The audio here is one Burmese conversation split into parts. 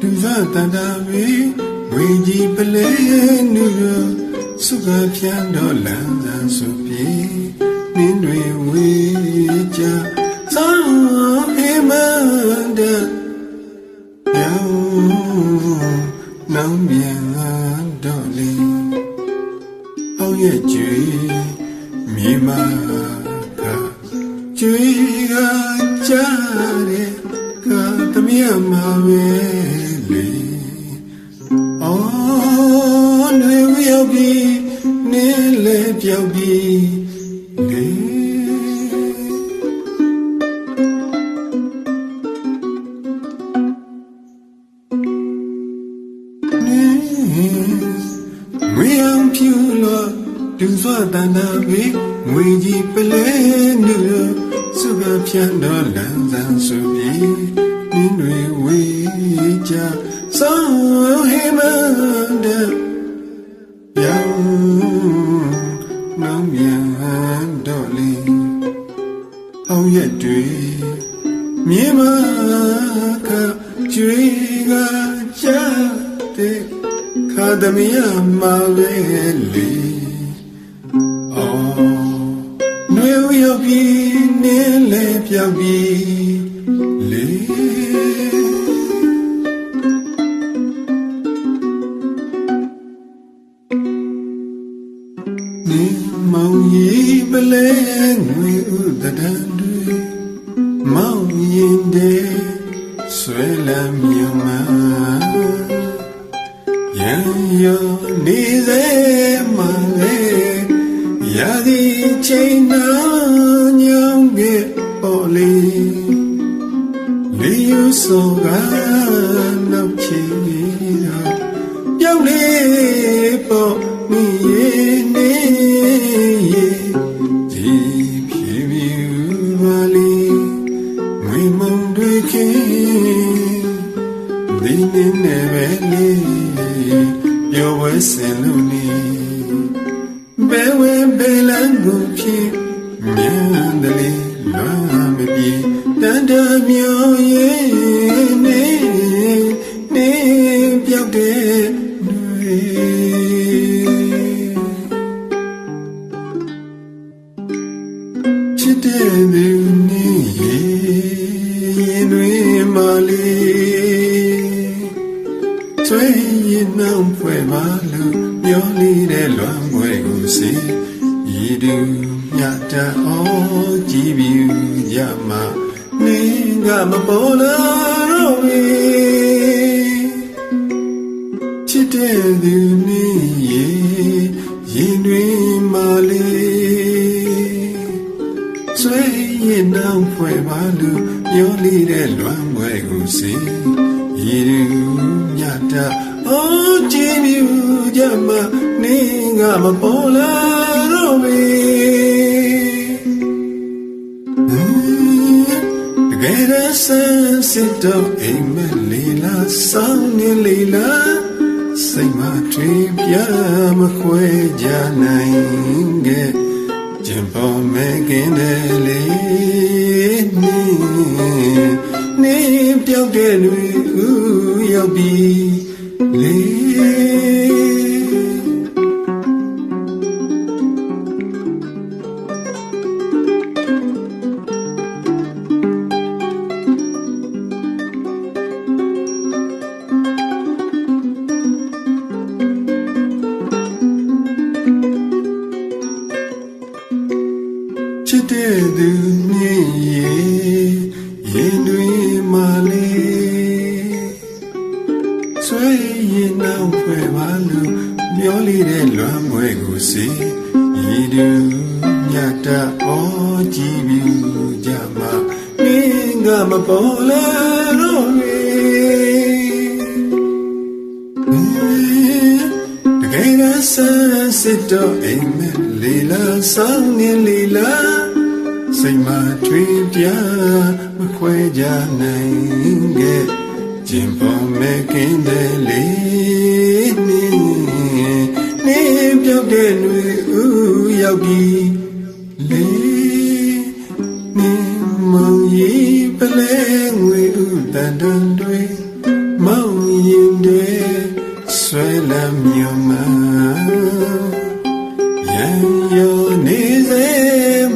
ဒုဇတန္တာဝေဝေကြီးပလဲနုရစုကဖြန်းတော်လန်းသာဆိုပြေမင်းတွေဝေကြသောဟေမန္တယောနောင်မြန်တော်လေအောင်ရဲ့ကြွေမြေမာကကြွေကကြားတဲ့က သမီးမှာပဲလေအော်နေရောက်ပြီးနေလေပြောက်ပြီးလေငွေအောင်ဖြူလို့ဒူစွာတန်တာပဲငွေကြီးပလဲနုစုကဖြန်းတော်လန်းဆန်းစုပြေမင်း တွေဝေးကြစောဟေမန္တပြောင်းနောင်မြန်တော်လေးအောင်ရက်တွေမြေမကကျွေးကကြတဲ့ခါသမီးမှာလေလေ နေမောင်ကြီးပလဲငွေဥဒဒန်တွေမောင်ရင်တဲ့ဆွဲလမ်းမြမရန်ရနေစေမလေရာဒီချိန်နာညောင်းခဲ့ပေါ်လေလေယူဆိုကနောက်ချီတော့ပြောင်းလေပေါ်မိရဲ့ လန်းကိုဖြစ်မြန်တယ်လေလွမ်းမပြေတန်တမျိုးရဲ့နေနေပြောက်တဲ့တွေချစ်တဲ့သူနေရင်တွေမလေးဆွေရင်နှောင်းဖွဲ့ပါလို့မျောလေးတဲ့လွမ်းမွဲကိုစီ ဤသူမြတ်တအောကြည်ပြူရမနေကမပေါ်လာတော့ဝေချစ်တဲ့သူနေရေရင်တွေမာလေးဆွေရင်နှောင်းဖွဲ့ပါလို့မျောလေးတဲ့လွမ်းမွဲကိုစီဤသူမြတ်တ အောကြည်ပြူရမနေကမပေါ်လာတော့ဝေတကယ်တော့ဆန်းစစ်တော့အိမ်မက်လေးလားစောင်းနေလေးလားစိတ်မထွေပြမခွဲကြနိုင်ခဲ့ကျင်ပေါ်မဲ့ကင်းတယ်လေနေနေပြောက်တဲ့လူဦးရောက်ပြီ လေချစ်တဲ့သူမြင်ရ နောက်ဖွဲ့ပါလို့ပြောလေးတဲ့လွမ်းမွဲကိုစီရည်သူညတအောကြည့်ပြီးကြမှာမင်းကမပေါ်လာတော့လေတကယ်တော့ဆန်းစစ်တော့အိမ်မက်လေးလားစောင်းနေလေးလားစိတ်မထွေးပြမခွဲကြနိုင်ခဲ့ ကျင်ပေါ်မဲ့ကင်းတယ်လေနေနေပြောက်တဲ့လူဦးရောက်ပြီလေနေမောင်ကြီးပလဲငွေဥတန်တန်တွေမောင်ရဆွဲလမ်းမြမရန်ရောနေစေ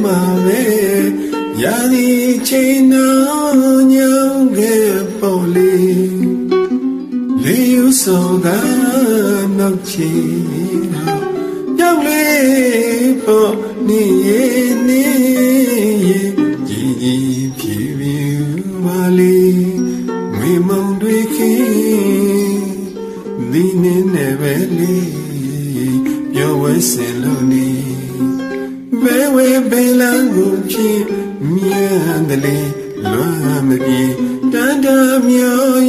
မှာပဲရာဒီချိန်တော်ညောင်း ခဲ့ပေါ်လေးလေယူစောကနောက်ချီပြောင်းလေပေါ်နေနေကြီးကြီးဖြူဖြူပါလေငွေမုံတွေခင်းဒီနေနဲ့ပဲလေပြောဝဲစင်လို့နေဘယ်ဝဲဘယ်လန်းကို ဖြ